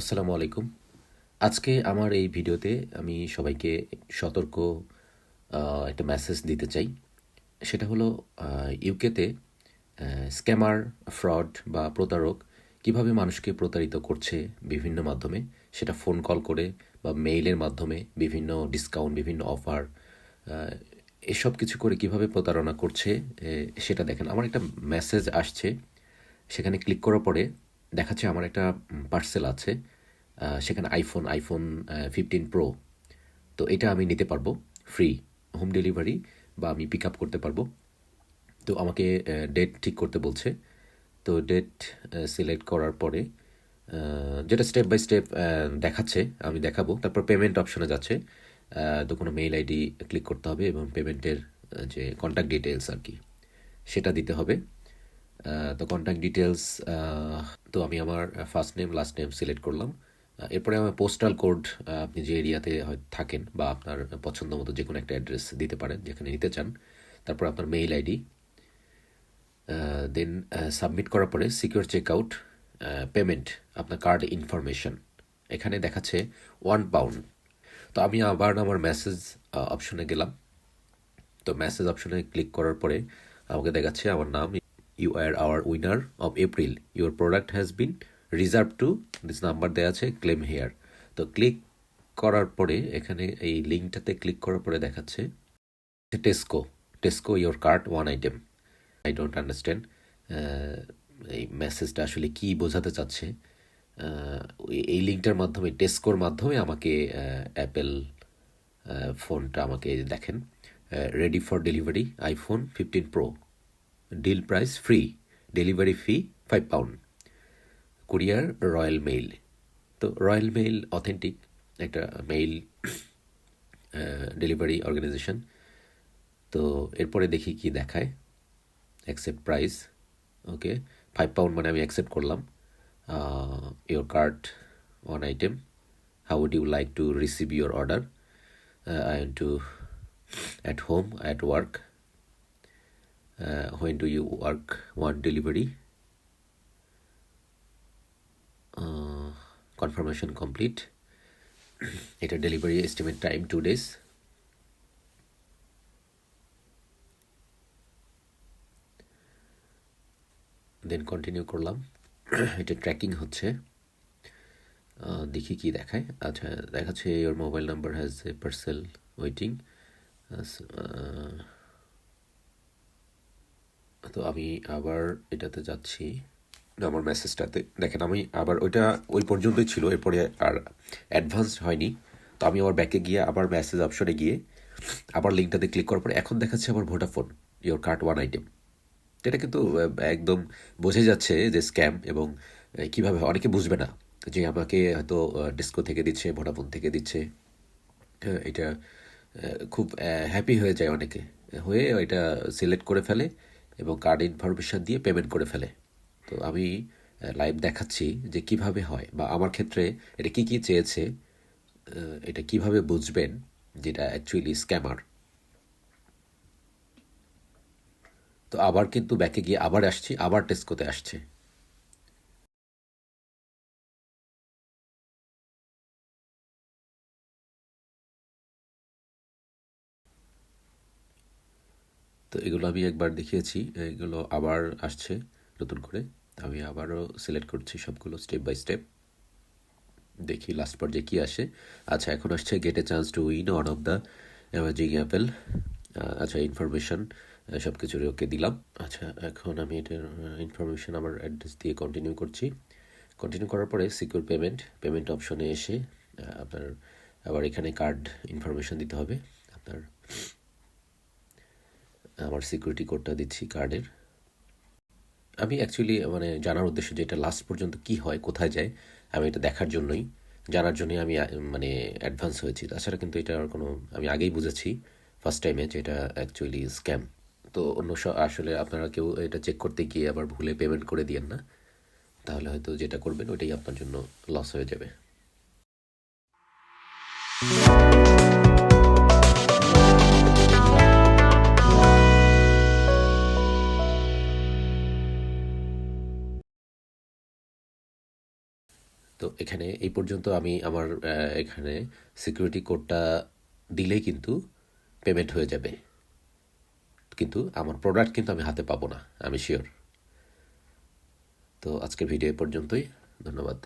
আসসালামু আলাইকুম। আজকে আমার এই ভিডিওতে আমি সবাইকে সতর্ক একটা মেসেজ দিতে চাই। সেটা হলো ইউকেতে স্ক্যামার ফ্রড বা প্রতারক কীভাবে মানুষকে প্রতারিত করছে বিভিন্ন মাধ্যমে, সেটা ফোন কল করে বা মেইলের মাধ্যমে বিভিন্ন ডিসকাউন্ট বিভিন্ন অফার এসব কিছু করে কীভাবে প্রতারণা করছে সেটা দেখেন। আমার একটা মেসেজ আসছে, সেখানে ক্লিক করার পরে দেখাচ্ছে আমার একটা পার্সেল আছে সেখানে আইফোন আইফোন ফিফটিন প্রো তো এটা আমি নিতে পারব ফ্রি হোম ডেলিভারি বা আমি পিক আপ করতে পারব। তো আমাকে ডেট ঠিক করতে বলছে। তো ডেট সিলেক্ট করার পরে যেটা স্টেপ বাই স্টেপ দেখাচ্ছে, আমি দেখাবো। তারপর পেমেন্ট অপশনে যাচ্ছে তো কোনো মেইল আইডি ক্লিক করতে হবে এবং পেমেন্টের যে কন্ট্যাক্ট ডিটেলস আর কি, সেটা দিতে হবে। তো কন্ট্যাক্ট ডিটেলস তো আমি আমার first name last name select করলাম। এরপরে আমার পোস্টাল কোড আপনি যে এরিয়াতে থাকেন বা আপনার পছন্দ মতো যে কোনো একটা অ্যাড্রেস দিতে পারেন, যেখানে নিতে চান, তারপর আপনার মেইল আইডি দেন সাবমিট করার পরে সিকিউর চেক আউট পেমেন্ট আপনার কার্ড ইনফরমেশন এখানে দেখাচ্ছে ওয়ান পাউন্ড তো আমি আবার আমার মেসেজ অপশনে গেলাম। তো মেসেজ অপশনে ক্লিক করার পরে আমাকে দেখাচ্ছে আমার নাম you are our winner of April your product has been reserve to this number দেওয়া আছে ক্লেম হেয়ার তো ক্লিক করার পরে এখানে এই লিঙ্কটাতে ক্লিক করার পরে দেখাচ্ছে Tesco Tesco your cart one item I don't understand এই মেসেজটা আসলে কি বোঝাতে চাচ্ছে? এই লিঙ্কটার মাধ্যমে টেস্কোর মাধ্যমে আমাকে অ্যাপেল ফোনটা আমাকে দেখেন। Ready for delivery iPhone fifteen pro deal price free delivery fee five pound courier Royal Mail তো রয়্যাল মেইল অথেন্টিক একটা মেইল ডেলিভারি অর্গানাইজেশন তো এরপরে দেখি কি দেখায়। Accept price okay five pound মানে আমি অ্যাকসেপ্ট করলাম। Your card one item how would you like to receive your order I to at home at work when do you work one delivery confirmation complete এটা delivery estimate time two days then continue করলাম। এটা tracking হচ্ছে। দেখি কি দেখায়। আচ্ছা দেখাচ্ছে your mobile number has a parcel waiting তো আমি আবার এটাতে যাচ্ছি। আমার মেসেজটাতে দেখেন আমি আবার ওইটা ওই পর্যন্তই ছিল এরপরে আর অ্যাডভান্স হয়নি। তো আমি আবার ব্যাকে গিয়ে আবার মেসেজ অপশনে গিয়ে আবার লিঙ্কটাতে ক্লিক করার পরে এখন দেখাচ্ছে আমার Vodafone your cart one item এটা কিন্তু একদম বোঝে যাচ্ছে যে স্ক্যাম এবং কীভাবে অনেকে বুঝবে না যে আমাকে হয়তো ডিস্কো থেকে দিচ্ছে ভোডাফোন থেকে দিচ্ছে। হ্যাঁ, এটা খুব হ্যাপি হয়ে যায় অনেকে। হয়ে এটা সিলেক্ট করে ফেলে। এবং কার্ড ইনফরমেশন দিয়ে পেমেন্ট করে ফেলে। তো আমি লাইভ দেখাচ্ছি যে কীভাবে হয় বা আমার ক্ষেত্রে এটা কি কি চেয়েছে এটা কীভাবে বুঝবেন যেটা অ্যাকচুয়ালি স্ক্যামার তো আবার কিন্তু ব্যাকে গিয়ে আবার আসছি, আবার টেস্কোতে আসছে। তো এগুলো আমি একবার দেখিয়েছি, এগুলো আবার আসছে নতুন করে। আমি আবারও সিলেক্ট করছি সবগুলো স্টেপ বাই স্টেপ দেখি লাস্ট পর্যায়ে কী আসে। আচ্ছা এখন আসছে get a chance to win one of the amazing Apple আচ্ছা ইনফরমেশন সব কিছুর ওকে দিলাম। আচ্ছা এখন আমি এটার ইনফরমেশন আমার অ্যাড্রেস দিয়ে কন্টিনিউ করছি। কন্টিনিউ করার পরে সিকিউর পেমেন্ট পেমেন্ট অপশনে এসে আপনার আবার এখানে কার্ড ইনফরমেশন দিতে হবে। আপনার আমার সিকিউরিটি কোডটা দিচ্ছি কার্ডের আমি অ্যাকচুয়ালি মানে জানার উদ্দেশ্য যে এটা লাস্ট পর্যন্ত কি হয়, কোথায় যায়, আমি এটা দেখার জন্যই, জানার জন্যই আমি মানে অ্যাডভান্স হয়েছি। তাছাড়া কিন্তু এটা কোনো, আমি আগেই বুঝেছি ফার্স্ট টাইমে যে এটা অ্যাকচুয়ালি স্ক্যাম তো অন্য আসলে আপনারা কেউ এটা চেক করতে গিয়ে আবার ভুলে পেমেন্ট করে দিয়েন না। তাহলে হয়তো যেটা করবেন, ওইটাই আপনার জন্য লস হয়ে যাবে। তো এখানে এই পর্যন্ত আমি আমার এখানে সিকিউরিটি কোডটা দিলে কিন্তু পেমেন্ট হয়ে যাবে। কিন্তু আমার প্রোডাক্ট কিন্তু আমি হাতে পাবো না, আমি শিওর তো আজকের ভিডিও পর্যন্তই, ধন্যবাদ।